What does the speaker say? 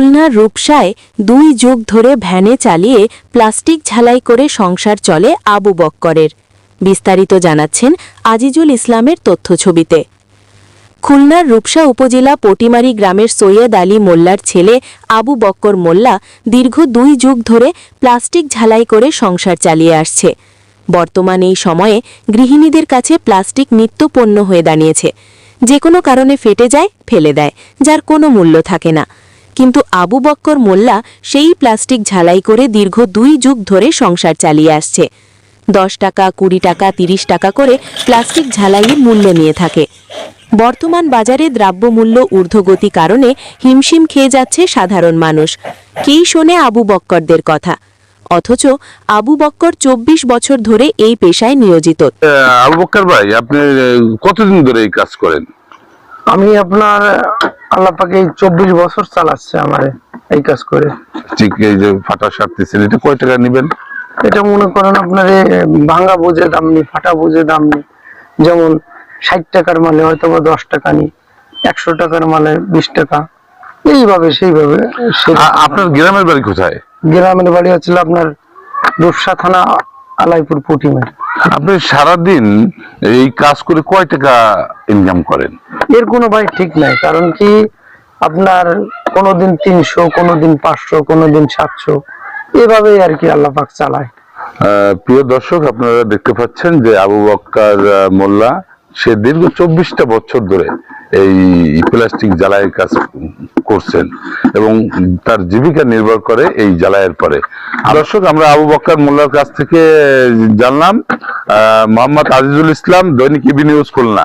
খুলনার রূপসায় দুই যুগ ধরে ভ্যানে চালিয়ে প্লাস্টিক ঝালাই করে সংসার চলে আবু বক্করের। বিস্তারিত জানাচ্ছেন আজিজুল ইসলামের তথ্যছবিতে। খুলনার রূপসা উপজেলা পটিমারি গ্রামের সৈয়দ আলী মোল্লার ছেলে আবু বক্কর মোল্লা দীর্ঘ দুই যুগ ধরে প্লাস্টিক ঝালাই করে সংসার চালিয়ে আসছে। বর্তমান এই সময়ে গৃহিণীদের কাছে প্লাস্টিক নিত্যপণ্য হয়ে দাঁড়িয়েছে। যে কোনো কারণে ফেটে যায়, ফেলে দেয়, যার কোনো মূল্য থাকে না। কিন্তু আবু বক্কর মোল্লা সেই প্লাস্টিক ঝালাই করে দীর্ঘ দুই যুগ ধরে সংসার চালিয়ে আসছে। দশ টাকা কুড়ি টাকা তিরিশ টাকা করে প্লাস্টিক ঝালাইয়ের মূল্য নিয়ে থাকে। বর্তমান বাজারে দ্রব্যমূল্য ঊর্ধ্বগতি কারণে হিমশিম খেয়ে যাচ্ছে সাধারণ মানুষ। কেই শোনে আবু বক্করদের কথা? অথচ আবু বক্কর চব্বিশ বছর ধরে এই পেশায় নিয়োজিত। আহ, আবু বক্কর ভাই আপনি কতদিন ধরে এই কাজ করেন? আমি আপনার আল্লাহ পাকে এই চব্বিশ বছর চালাচ্ছে আমার এই কাজ করে। ঠিক এই যে ফাটা সারতেছেন এটা কয় টাকা নেবেন? এটা মনে করেন আপনার ভাঙা বুঝে দাম নি ফাটা বুঝে দাম নি যেমন ষাট টাকার মালে হয়তো বা দশ টাকা নি একশো টাকার মালে বিশ টাকা। এইভাবে সেইভাবে আপনার গ্রামের বাড়ি কোথায়? গ্রামের বাড়ি হচ্ছিল আপনার রূপসা থানা আলাইপুর পুটিমার। আপনি সারাদিন এই কাজ করে কয় টাকা ইনকাম করেন? এর কোনো ভাই ঠিক নাই, কারণ কি আপনার কোনোদিন তিনশো, কোনোদিন পাঁচশো, কোনোদিন সাতশো, এভাবেই আর কি আল্লাহ পাক চালায়। প্রিয় দর্শক, আপনারা দেখতে পাচ্ছেন যে আবু বক্কার মোল্লা, সে দীর্ঘ চব্বিশটা বছর ধরে এই প্লাস্টিক জ্বালাইয়ের কাজ করছেন এবং তার জীবিকা নির্ভর করে এই জ্বালাইয়ের পরে। দর্শক, আমরা আবু বক্কর মোল্লার কাছ থেকে জানলাম মোহাম্মদ আজিজুল ইসলাম, দৈনিক ইবি নিউজ খুলনা।